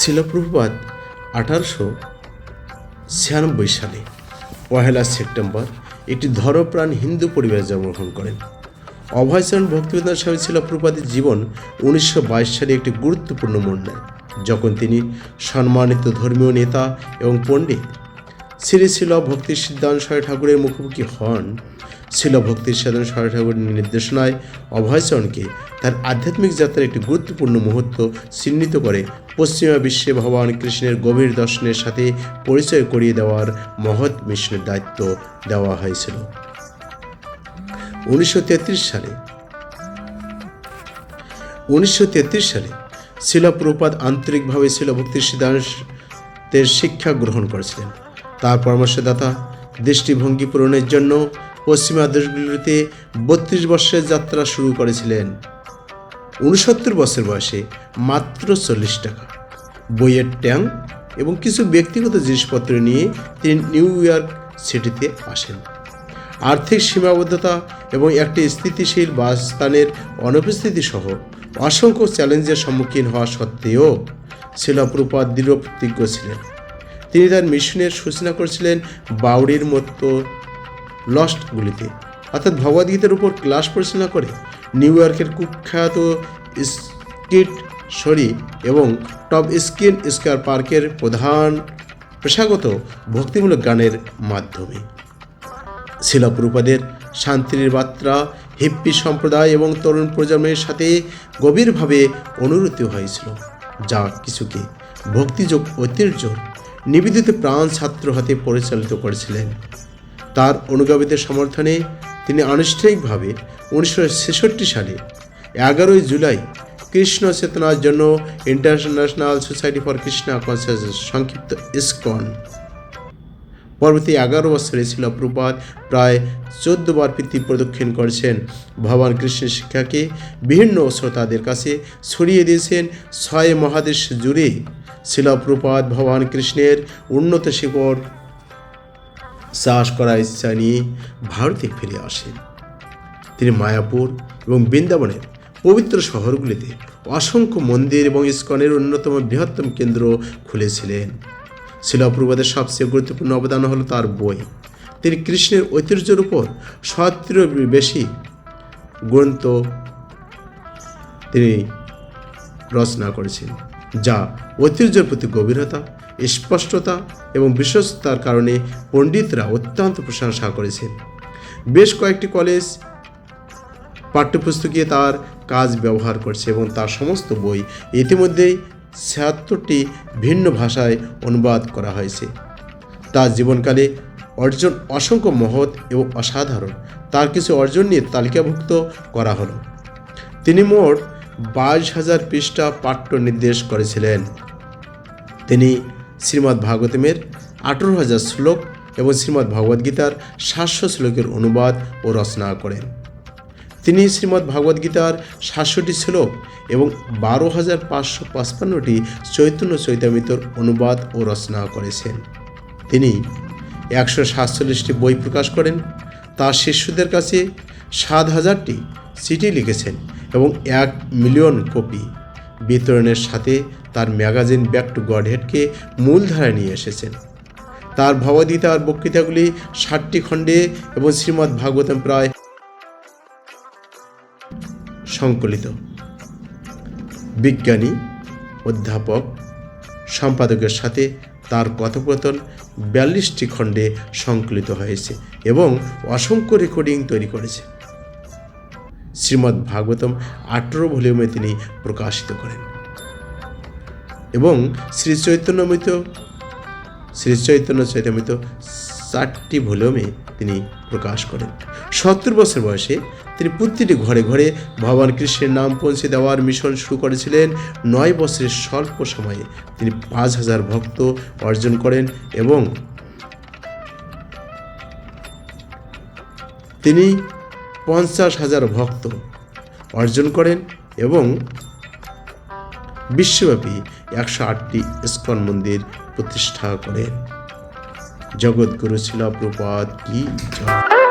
শিলপ্রভুপাত আঠারোশো ছিয়ানব্বই সালে। পহেলা সেপ্টেম্বর একটি ধর্মপ্রাণ হিন্দু পরিবারে জন্মগ্রহণ করেন। অভয়চরণ ভক্তিবেদান্ত স্বামী শিলপ্রভুপাদের জীবন উনিশশো বাইশ সালে একটি গুরুত্বপূর্ণ মোড় নেয় যখন তিনি সম্মানিত ধর্মীয় নেতা এবং পণ্ডিত। শ্রী শিল ভক্তি সিদ্ধান্ত ঠাকুরের মুখোমুখি হন শিল ভক্তি সিদ্ধান্ত সয় ঠাকুরের নির্দেশনায় অভয়চরণকে তার আধ্যাত্মিক যাত্রার একটি গুরুত্বপূর্ণ মুহূর্ত চিহ্নিত করে পশ্চিমা বিশ্বে ভগবান কৃষ্ণের গভীর দর্শনের সাথে পরিচয় করিয়ে দেওয়ার মহৎ মিশনের দায়িত্ব দেওয়া হয়েছিল। উনিশশো সালে উনিশশো সালে শিলপ্রপাত আন্তরিকভাবে শিলভক্তি সিদ্ধান্তের শিক্ষা গ্রহণ করেছিলেন। তার পরামর্শদাতা দৃষ্টিভঙ্গি পূরণের জন্য পশ্চিমা দেশগুলিতে বত্রিশ বর্ষের যাত্রা শুরু করেছিলেন। উনসত্তর বছর বয়সে মাত্র চল্লিশ টাকা। বইয়ের ট্যাং এবং কিছু ব্যক্তিগত জিনিসপত্র নিয়ে তিনি নিউ ইয়র্ক সিটিতে আসেন। আর্থিক সীমাবদ্ধতা এবং একটি স্থিতিশীল বাসস্থানের অনুপস্থিতি সহ অসংখ্য চ্যালেঞ্জের সম্মুখীন হওয়া সত্ত্বেও শিলাপ্রপাত দৃঢ় প্রতিজ্ঞ ছিলেন। তিনি তার মিশনের সূচনা করেছিলেন বাউরির মতো লস্টগুলিতে অর্থাৎ ভগবদ্গীতার উপর ক্লাস পরিচালনা করে নিউ ইয়র্কের কুখ্যাত স্কিট সরি এবং টপ স্কিন স্কোয়ার পার্কের প্রধান পেশাগত ভক্তিমূলক গানের মাধ্যমে। শিলাপ্রুপাদের শান্তির বার্তা, হিপ্পি সম্প্রদায় এবং তরুণ প্রজন্মের সাথে গভীরভাবে অনুরূত হয়েছিল, যা কিছুকে ভক্তিযোগ ঐতিহ্য, নিবেদিত প্রাণ ছাত্র হাতে পরিচালিত করেছিলেন। তার অনুগামীদের সমর্থনে তিনি আনুষ্ঠানিকভাবে উনিশশো ছেষট্টি সালে এগারোই জুলাই কৃষ্ণ চেতনার জন্য International Society for Krishna consciousness সংক্ষিপ্ত ইসকন। পরবর্তী এগারো বছরে ছিল প্রপাত, প্রায় চোদ্দ বার পৃথিবী প্রদক্ষিণ করেছেন। ভগবান কৃষ্ণের শিক্ষাকে বিভিন্ন শ্রোতাদের কাছে ছড়িয়ে দিয়েছেন। ছয় মহাদেশ জুড়ে শিলপ্রপাত ভগবান কৃষ্ণের উন্নত শিকড় চাষ করার ইচ্ছা নিয়ে ভারতে ফিরে আসেন তিনি মায়াপুর এবং বৃন্দাবনের পবিত্র শহরগুলিতে অসংখ্য মন্দির এবং ইস্কনের অন্যতম বৃহত্তম কেন্দ্র খুলেছিলেন। শিলাপ্রবাদের সবচেয়ে গুরুত্বপূর্ণ অবদান হলো তার বই। তিনি কৃষ্ণের ঐতিহ্যের উপর সত্তরের বেশি গ্রন্থ তিনি রচনা করেছেন, যা ঐতিহ্যের প্রতি গভীরতা স্পষ্টতা এবং বিশ্বস্ততার কারণে পণ্ডিতরা অত্যন্ত প্রশংসা করেছেন। বেশ কয়েকটি কলেজ পাঠ্যপুস্তকে তার কাজ ব্যবহার করছে এবং তার সমস্ত বই ইতিমধ্যেই ছিয়াত্তরটি ভিন্ন ভাষায় অনুবাদ করা হয়েছে। তার জীবনকালে অর্জন অসংখ্য মহৎ এবং অসাধারণ, তার কিছু অর্জন নিয়ে তালিকাভুক্ত করা হলো। তিনি মোট বাইশ হাজার পৃষ্ঠা পাঠ্য নির্দেশ করেছিলেন। তিনি শ্রীমদ্ ভাগবতমের আঠেরো হাজার শ্লোক এবং শ্রীমদ্ ভগবদ্গীতার সাতশো শ্লোকের অনুবাদ ও রচনা করেন। তিনি শ্রীমদ্ ভগবদ্গীতার সাতশোটি শ্লোক এবং বারো হাজার পাঁচশো পাঁচপান্নটি চৈতন্য চৈতামিতর অনুবাদ ও রচনা করেছেন। তিনি একশো সাতচল্লিশটি বই প্রকাশ করেন। তার শিষ্যদের কাছে সাত হাজারটি চিঠি লিখেছেন এবং এক মিলিয়ন কপি। বিতরণের সাথে তার ম্যাগাজিন ব্যাক টু গডহেডকে মূলধারায় নিয়ে এসেছেন। তার ভগবদ্গীতার বক্তৃতাগুলি ষাটটি খণ্ডে এবং শ্রীমদ্ ভাগবতম প্রায় সংকলিত। বিজ্ঞানী, অধ্যাপক, সম্পাদকের সাথে তার কথোপকথন বিয়াল্লিশটি খণ্ডে সংকলিত হয়েছে এবং অসংখ্য রেকর্ডিং তৈরি করেছে। শ্রীমদ্ ভাগবতম আঠেরো ভলিউমে তিনি প্রকাশিত করেন। এবং শ্রী চৈতন্যমিত শ্রী চৈতন্য চৈতন্যমিত চারটি ভলিউমে তিনি প্রকাশ করেন। সত্তর বছর বয়সে তিনি প্রতিটি ঘরে ঘরে ভগবান কৃষ্ণের নাম পৌঁছে দেওয়ার মিশন শুরু করেছিলেন। নয় বছরের স্বল্প সময়ে তিনি পাঁচ হাজার ভক্ত অর্জন করেন এবং তিনি পঞ্চাশ হাজার ভক্ত অর্জন করেন এবং বিশ্বব্যাপী একশো আটটি ইস্কন মন্দির প্রতিষ্ঠা করেন। জগৎগুরু শিলা প্রপাত কি জয়।